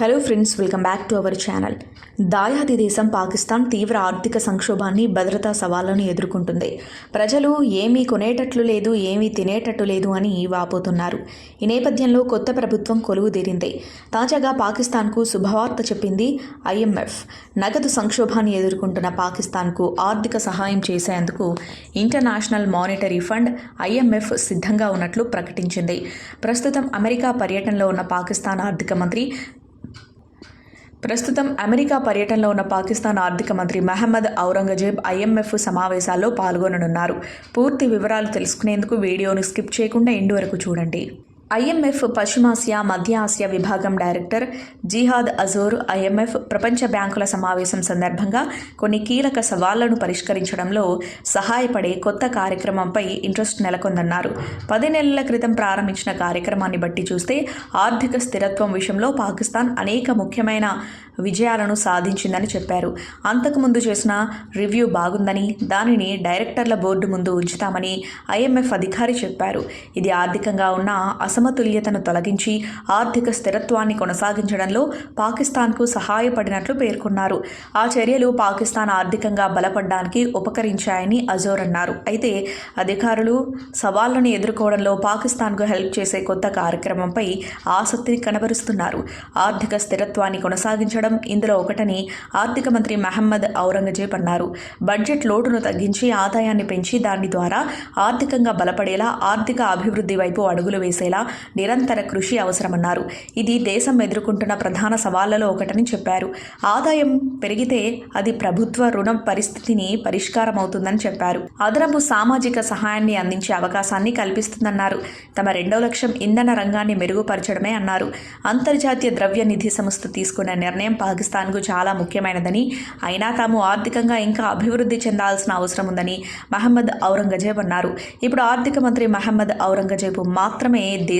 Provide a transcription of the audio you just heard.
Hello friends welcome back to our channel దాయాది దేశం పాకిస్తాన్ తీవ్ర ఆర్థిక సంక్షోభాన్ని భద్రతా సవాళ్ళను ఎదుర్కొంటుంది. ప్రజలు ఏమీ కొనేటట్లు లేదు ఏమీ తినేటట్టు లేదు అని వాపోతున్నారు. ఈ నేపథ్యంలో కొత్త ప్రభుత్వం కొలువుదీరింది. తాజాగా పాకిస్తాన్కు శుభవార్త చెప్పింది ఐఎంఎఫ్. నగదు సంక్షోభాన్ని ఎదుర్కొంటున్న పాకిస్తాన్కు ఆర్థిక సహాయం చేసేందుకు ఇంటర్నేషనల్ మానిటరీ ఫండ్ ఐఎంఎఫ్ సిద్ధంగా ఉన్నట్లు ప్రకటించింది. ప్రస్తుతం అమెరికా పర్యటనలో ఉన్న పాకిస్తాన్ ఆర్థిక మంత్రి ప్రస్తుతం అమెరికా పర్యటనలో ఉన్న పాకిస్తాన్ ఆర్థిక మంత్రి మహమ్మద్ ఔరంగజేబ్ ఐఎంఎఫ్ సమావేశాల్లో పాల్గొననున్నారు. పూర్తి వివరాలు తెలుసుకునేందుకు వీడియోను స్కిప్ చేయకుండా ఎండు వరకు చూడండి. ఐఎంఎఫ్ పశ్చిమాసియా మధ్య ఆసియా విభాగం డైరెక్టర్ జిహాద్ అజోర్ ఐఎంఎఫ్ ప్రపంచ బ్యాంకుల సమావేశం సందర్భంగా కొన్ని కీలక సవాళ్ళను పరిష్కరించడంలో సహాయపడే కొత్త కార్యక్రమంపై ఇంట్రెస్ట్ నెలకొందన్నారు. పది నెలల క్రితం ప్రారంభించిన కార్యక్రమాన్ని బట్టి చూస్తే ఆర్థిక స్థిరత్వం విషయంలో పాకిస్తాన్ అనేక ముఖ్యమైన విజయాలను సాధించిందని చెప్పారు. అంతకుముందు చేసిన రివ్యూ బాగుందని దానిని డైరెక్టర్ల బోర్డు ముందు ఉంచుతామని ఐఎంఎఫ్ అధికారి చెప్పారు. ఇది ఆర్థికంగా ఉన్న అసమతుల్యతను తొలగించి ఆర్థిక స్థిరత్వాన్ని కొనసాగించడంలో పాకిస్తాన్కు సహాయపడినట్లు పేర్కొన్నారు. ఆ చర్యలు పాకిస్తాన్ ఆర్థికంగా బలపడడానికి ఉపకరించాయని అజోర్ అన్నారు. అయితే అధికారులు సవాళ్ళను ఎదుర్కోవడంలో పాకిస్తాన్కు హెల్ప్ చేసే కొత్త కార్యక్రమంపై ఆసక్తిని కనబరుస్తున్నారు. ఆర్థిక స్థిరత్వాన్ని కొనసాగించడం ఇందులో ఒకటని ఆర్థిక మంత్రి మహమ్మద్ ఔరంగజేబ్ అన్నారు. బడ్జెట్ లోటును తగ్గించి ఆదాయాన్ని పెంచి దాని ద్వారా ఆర్థికంగా బలపడేలా ఆర్థిక అభివృద్ధి వైపు అడుగులు వేసేలా నిరంతర కృషి అవసరమన్నారు. ఇది దేశం ఎదుర్కొంటున్న ప్రధాన సవాళ్ళలో ఒకటని చెప్పారు. ఆదాయం పెరిగితే అది ప్రభుత్వ రుణం పరిస్థితిని పరిష్కారం అవుతుందని చెప్పారు. అదనపు సామాజిక సహాయాన్ని అందించే అవకాశాన్ని కల్పిస్తుందన్నారు. తమ రెండో లక్ష్యం ఇంధన రంగాన్ని మెరుగుపరచడమే అన్నారు. అంతర్జాతీయ ద్రవ్య నిధి సంస్థ తీసుకున్న నిర్ణయం పాకిస్తాన్కు చాలా ముఖ్యమైనదని అయినా తాము ఆర్థికంగా ఇంకా అభివృద్ధి చెందాల్సిన అవసరం ఉందని మహమ్మద్ ఔరంగజేబ్ అన్నారు. ఇప్పుడు ఆర్థిక మంత్రి మహమ్మద్ ఔరంగజేబు మాత్రమే దేశ